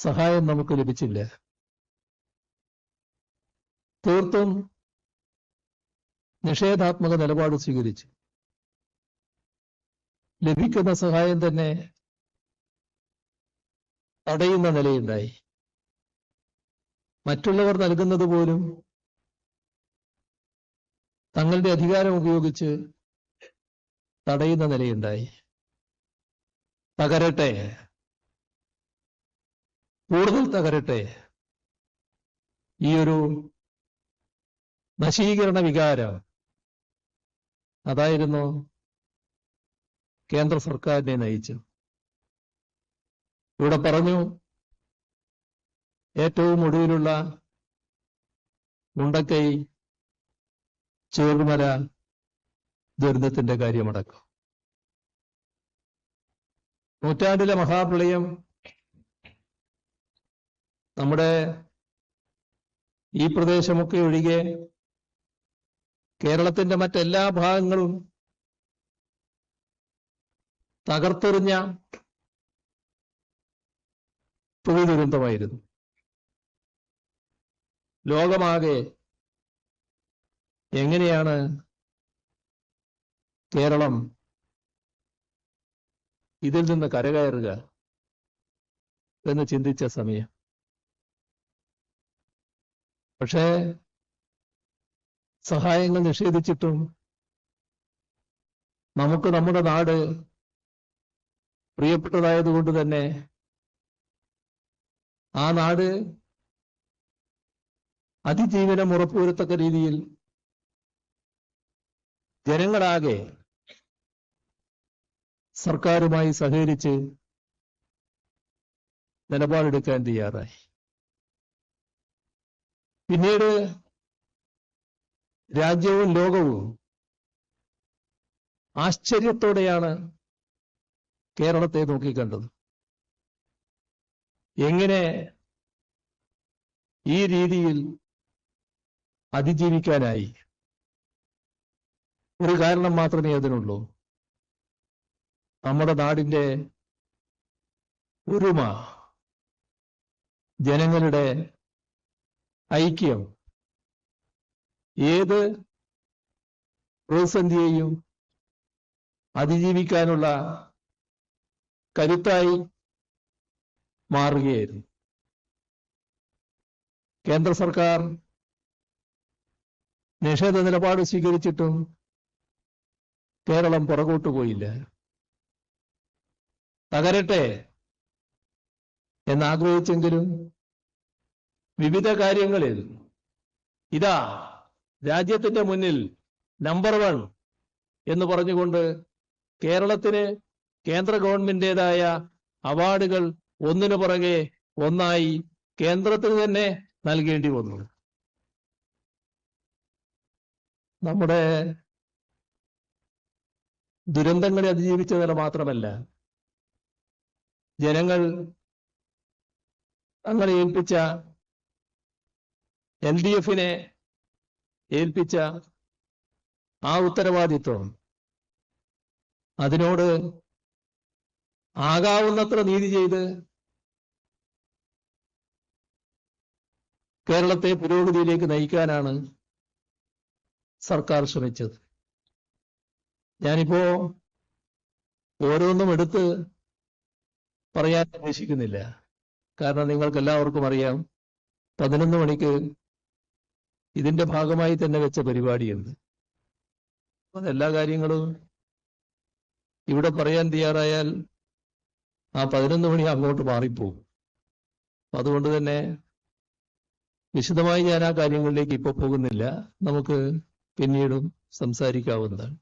സഹായം നമുക്ക് ലഭിച്ചില്ല? തീർത്തും നിഷേധാത്മക നിലപാട് സ്വീകരിച്ചു ലഭിക്കുന്ന സഹായം തന്നെ തടയുന്ന നിലയുണ്ടായി. മറ്റുള്ളവർ നൽകുന്നത് പോലും തങ്ങളുടെ അധികാരം ഉപയോഗിച്ച് തടയുന്ന നിലയുണ്ടായി. തകരട്ടെ. കൂടുതൽ തകരട്ടെ. ഈ ഒരു നശീകരണ വികാരം അതായിരുന്നു കേന്ദ്ര സർക്കാരിനെ നയിച്ചു ഇവിടെ പറഞ്ഞു ഏറ്റവും ഒടുവിലുള്ള മുണ്ടക്കൈ ചേർമല ദുരന്തത്തിന്റെ കാര്യമടക്കം. നൂറ്റാണ്ടിലെ മഹാപ്രളയം നമ്മുടെ ഈ പ്രദേശമൊക്കെ ഒഴികെ കേരളത്തിന്റെ മറ്റെല്ലാ ഭാഗങ്ങളും തകർത്തെറിഞ്ഞ തൊഴിൽ ദുരന്തമായിരുന്നു ലോകമാകെ എങ്ങനെയാണ് കേരളം ഇതിൽ നിന്ന് കരകയറുക എന്ന് ചിന്തിച്ച സമയം? പക്ഷേ സഹായങ്ങൾ നിഷേധിച്ചിട്ടും നമുക്ക് നമ്മുടെ നാട് പ്രിയപ്പെട്ടതായതുകൊണ്ട് തന്നെ ആ നാട് അതിജീവനം ഉറപ്പുവരുത്തക്ക രീതിയിൽ ജനങ്ങളാകെ സർക്കാരുമായി സഹകരിച്ച് നിലപാടെടുക്കാൻ തയ്യാറായി. പിന്നീട് രാജ്യവും ലോകവും ആശ്ചര്യത്തോടെയാണ് കേരളത്തെ നോക്കിക്കണ്ടത്. എങ്ങനെ ഈ രീതിയിൽ അതിജീവിക്കാനായി? ഒരു കാരണം മാത്രമേ അതിനുള്ളൂ. നമ്മുടെ നാടിന്റെ ഒരുമ ജനങ്ങളുടെ ഐക്യം. ഏത് പ്രതിസന്ധിയെയും അതിജീവിക്കാനുള്ള കരുത്തായി മാറുകയായിരുന്നു. കേന്ദ്ര സർക്കാർ നിഷേധ നിലപാട് സ്വീകരിച്ചിട്ടും കേരളം പുറകോട്ട് പോയില്ല. തകരട്ടെ എന്നാഗ്രഹിച്ചെങ്കിലും വിവിധ കാര്യങ്ങളിൽ ഇതാ രാജ്യത്തിന്റെ മുന്നിൽ നമ്പർ വൺ എന്ന് പറഞ്ഞുകൊണ്ട് കേരളത്തിന് കേന്ദ്ര ഗവൺമെന്റിന്റേതായ അവാർഡുകൾ ഒന്നിനു പുറകെ ഒന്നായി കേന്ദ്രത്തിന് തന്നെ നൽകേണ്ടി വന്നു. നമ്മുടെ ദുരന്തങ്ങളെ അതിജീവിച്ചതിന് മാത്രമല്ല ജനങ്ങൾ തങ്ങളെ ഏൽപ്പിച്ച എൽ ഡി എഫിനെ ഏൽപ്പിച്ച ആ ഉത്തരവാദിത്വം അതിനോട് ആകാവുന്നത്ര നീതി ചെയ്ത് കേരളത്തെ പുരോഗതിയിലേക്ക് നയിക്കാനാണ് സർക്കാർ ശ്രമിച്ചത്. ഞാനിപ്പോ ഓരോന്നും എടുത്ത് പറയാൻ ഉദ്ദേശിക്കുന്നില്ല. കാരണം നിങ്ങൾക്ക് എല്ലാവർക്കും അറിയാം പതിനൊന്ന് മണിക്ക് ഇതിന്റെ ഭാഗമായി തന്നെ വെച്ച പരിപാടിയുണ്ട്. അതെല്ലാ കാര്യങ്ങളും ഇവിടെ പറയാൻ തയ്യാറായാൽ ആ പതിനൊന്ന് മണി അങ്ങോട്ട് മാറിപ്പോകും അതുകൊണ്ട് തന്നെ വിശദമായി ഞാൻ ആ കാര്യങ്ങളിലേക്ക് ഇപ്പോൾ പോകുന്നില്ല. നമുക്ക് പിന്നീടും സംസാരിക്കാവുന്നതാണ്.